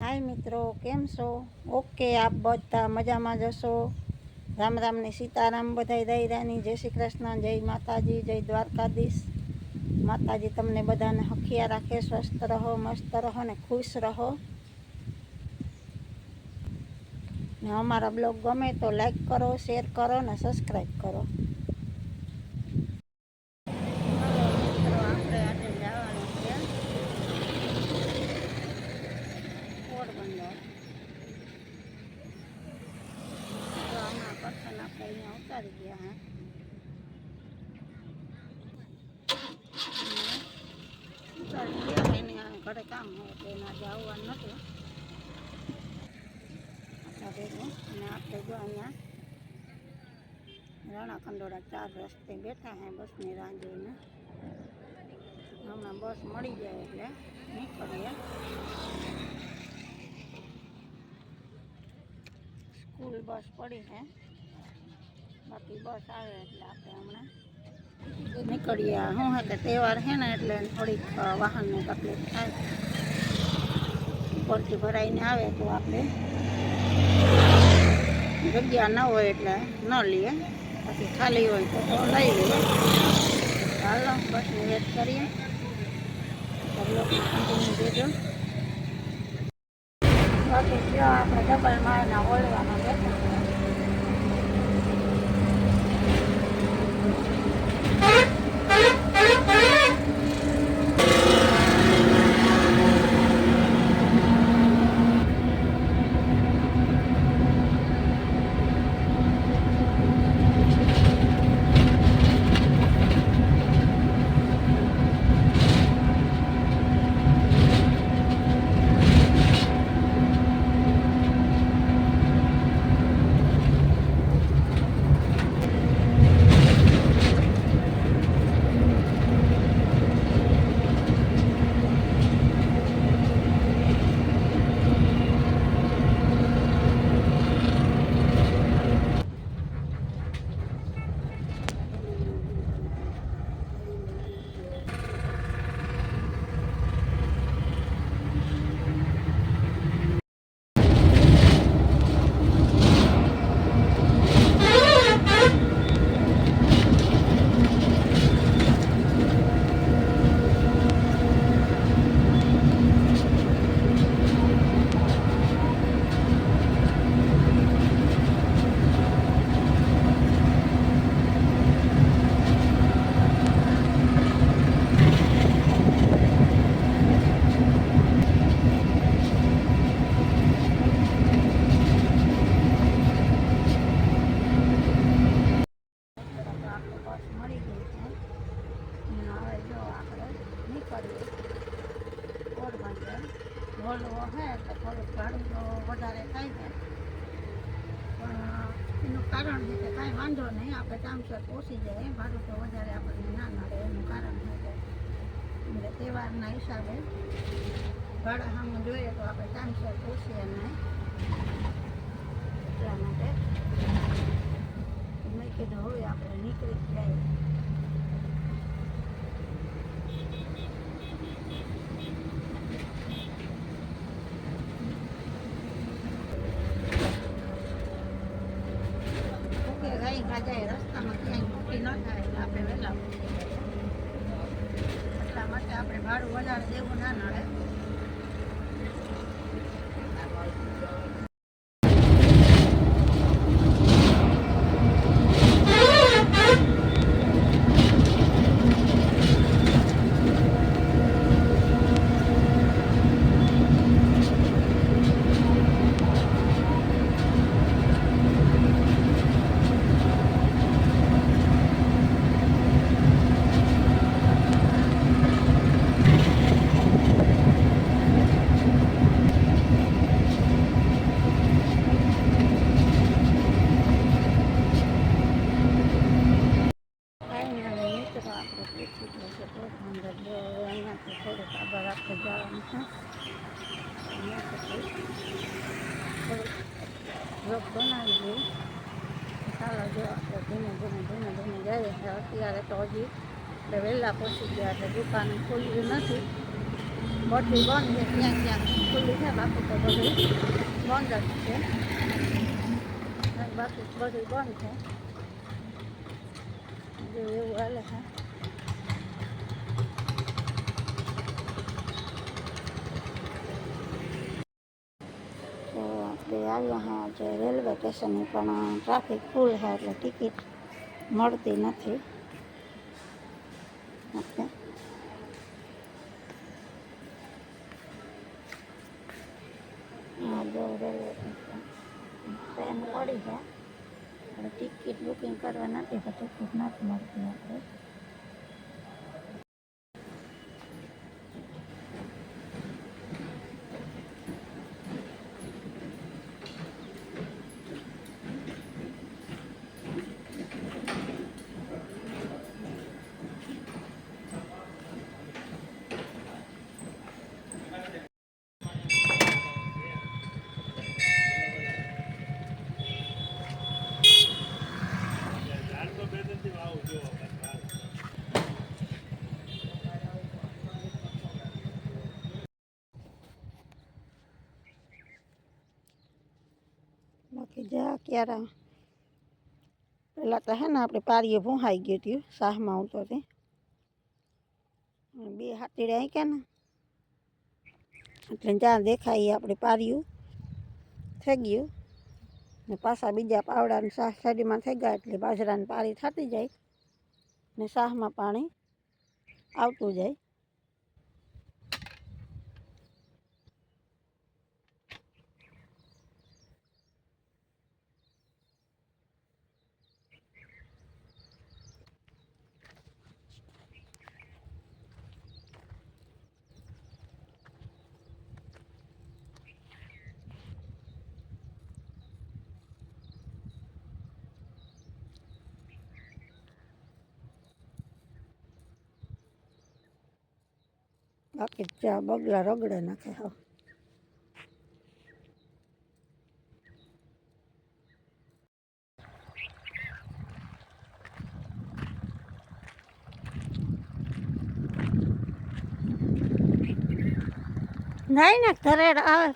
હાય મિત્રો, કેમ છો? ઓકે, આપ બધા મજામાં જશો રામ રામની સીતારામ બધાય દૈરાની જય શ્રી કૃષ્ણ, જય માતાજી, જય દ્વારકાધીશ. માતાજી, તમને બધાને હખિયા રાખે, સ્વસ્થ રહો, મસ્ત રહો ને ખુશ રહો. ને અમારા બ્લોગ ગમે તો લાઈક કરો શેર કરો ને સબસ્ક્રાઈબ કરો પોરબંદર તો હમણાં પર્સન આપણે અહીંયા ઉતારી ગયા હે ઉતારી ગયા એની આ ઘરે કામ હોય એટલે એને આજે આવવાનું નહોતું આપણા અને આપણે જો અહીંયા રાણા ખંડોળા ચાર રસ્તે બેઠા હે બસની રાહ જોઈને. હમણાં બસ મળી જાય એટલે નીકળીએ. સ્કૂલ બસ પડી છે બાકી બસ આવે એટલે આપણે હમણાં નીકળીએ શું હે કે તહેવાર છે ને એટલે થોડીક અ, વાહનની તકલીફ થાય. ઉપરથી ભરાઈને આવે તો આપણે જગ્યા ન હોય એટલે ન લઈએ. પછી ખાલી હોય તો તો લઈ લઈએ. ચાલો બસની વેટ કરીએ. કન્ટિન્યુ દેજો બાકી જો આપણે ડબલ માળના ઓળવામાં બેઠા. નીકળીએ પોરબંદર વોલ્વો છે તો થોડુંક ભાડું વધારે થાય છે પણ એનું કારણ છે કાંઈ વાંધો નહીં આપણે ટાઈમસર પહોંચી જાય ભાડું તો વધારે આપણને ના નડે એનું કારણ છે કે એટલે તહેવારના હિસાબે ભાડા સામે જોઈએ તો આપણે ટાઈમસર પહોંચીએ નહીં એટલા માટે મેં કીધું, હવે આપણે નીકળી જાય. ગાઈ ગાજાએ રસ્તામાં ક્યાંય મૂકી ન થાય એટલે આપણે વહેલા. એટલા માટે આપણે ભાડું વધારે દેવું ના નડે કાંઈ ના હવે મિત્રો આપણે પૂછી જશે પોરબંદર જો હવે અહીંયાથી થોડુંક આગળ આપણે જવાનું છે અહીંયાથી થોડુંક બ્લોક બનાવી દઈએ ચાલો જો આપણે ધીમે ધીમે ધીમે ધીમે જઈએ અત્યારે તો હજી આપણે વહેલા પહોંચી ગયા છે. દુકાન ખુલ્લી નથી. બધી બંધ છે. ક્યાંક ક્યાંક ખુલ્લી છે. બાકી તો બધી બંધ જ છે. બાકી બધી બંધ છે. જો એવું હાલે છે તો આપણે આવ્યા હા જે રેલવે સ્ટેશને પણ ટ્રાફિક ફૂલ છે એટલે ટિકિટ મળતી નથી. ઓકે હા, જો રેલવે સ્ટેશન. ટ્રેન પડી છે. પણ ટિકિટ બુકિંગ કરવા નથી તો ટિકિટ નથી મળતી આપણે બાકી જા ક્યારે પહેલાં તો હે ને આપણે પારીએ ભૂંહાઈ ગયું હતું શાહમાં ઉતો તે. બે હાથીડે આંક્યા ને. એટલે જ્યાં દેખાય આપણે પાર્યું થઈ ગયું. ને પાછા બીજા પાવડાને શાહ શરીરમાં થઈ ગયા એટલે બાજરાની પારી થતી જાય. ને શાહમાં પાણી આવતું જાય. બાકી ચા બગલા રગડે નાખે હા. નહીં ને ઘરે આવે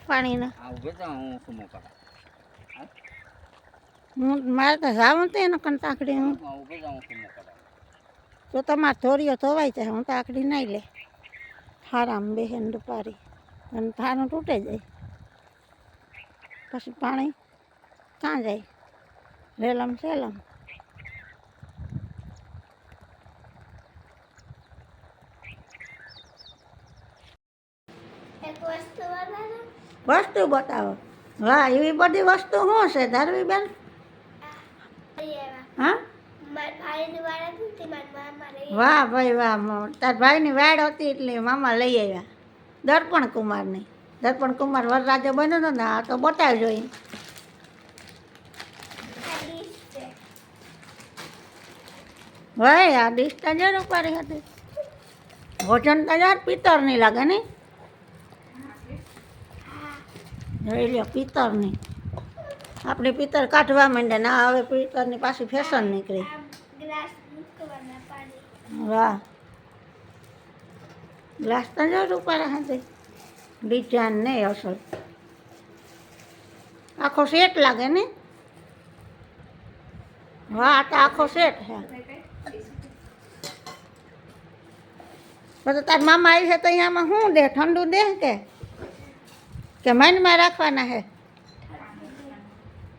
ઉભે તો હું મારે તો જાઉં તો એને કણ તાકડી હું. તો તમારે ધોરીઓ ધોવાય જાય હું તાકડી નહીં લે. હારામ બેહેન દુપારી. અને થારું તૂટે જાય. પછી પાણી કાં જાય? રેલમ સેલમ. વસ્તુ વસ્તુ બતાવો. વાહ એવી બધી વસ્તુ શું છે ધારવી બેન હા? વાહ ભાઈ વાહ તાર ભાઈની વાડ હતી એટલે મામા લઈ આવ્યા. દર્પણ કુમારની. દર્પણ કુમાર વરરાજો બન્યો ને આ તો બતાવજો એ ભાઈ આ ડીશ તો જર ઉપાડી હતી. ભોજન તો પિત્તર પિત્તરની લાગે ને? જોઈ લ્યો પિત્તરની આપણે પિત્તર કાઢવા માંડે ના હવે પિત્તરની પાછી ફેશન નીકળી. આમ ગ્લાસ મૂકવાના પાણી વાહ ગ્લાસ તો જર ઉપાડ્યા હતી ડિઝાઇન નહીં અસર આખો સેટ લાગે ને વાહ આ તો આખો સેટ છે પછી તાર મામા આવી છે તો અહીંયામાં શું દે ઠંડુ દે કે કે મનમાં રાખવાના હે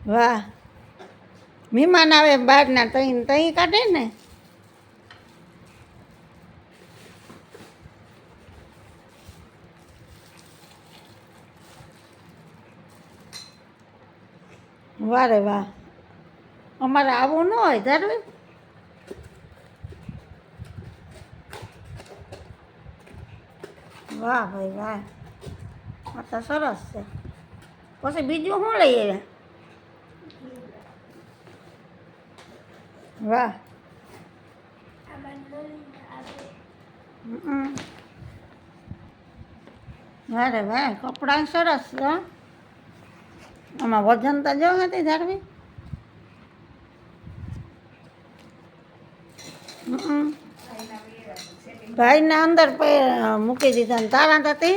વાહ મહેમાન આવે બહારના તઈ તઈ કાઢે ને? વારે વાહ. અમારે આવું ન હોય ધારવી. વાહ ભાઈ વાહ. આ તો સરસ છે. પછી બીજું શું લઈ વાહ. અરે વાહ કપડાં સરસ છે. આમાં વજન તો જો હતી ધારવી ભાઈના અંદર મૂકી દીધા ને તારા તો તે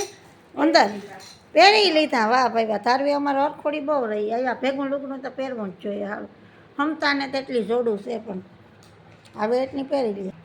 અંદર. પહેરી લીધા, વાહ ભાઈ વાહ. તારવી અમારે અરખોડી બહુ રહી. અહીંયા ભેગું લુગડું તો પહેરવું જ જોઈએ હારું. હમતાને તેટલી જોડું છે પણ હવે એટલી પહેરી લીધી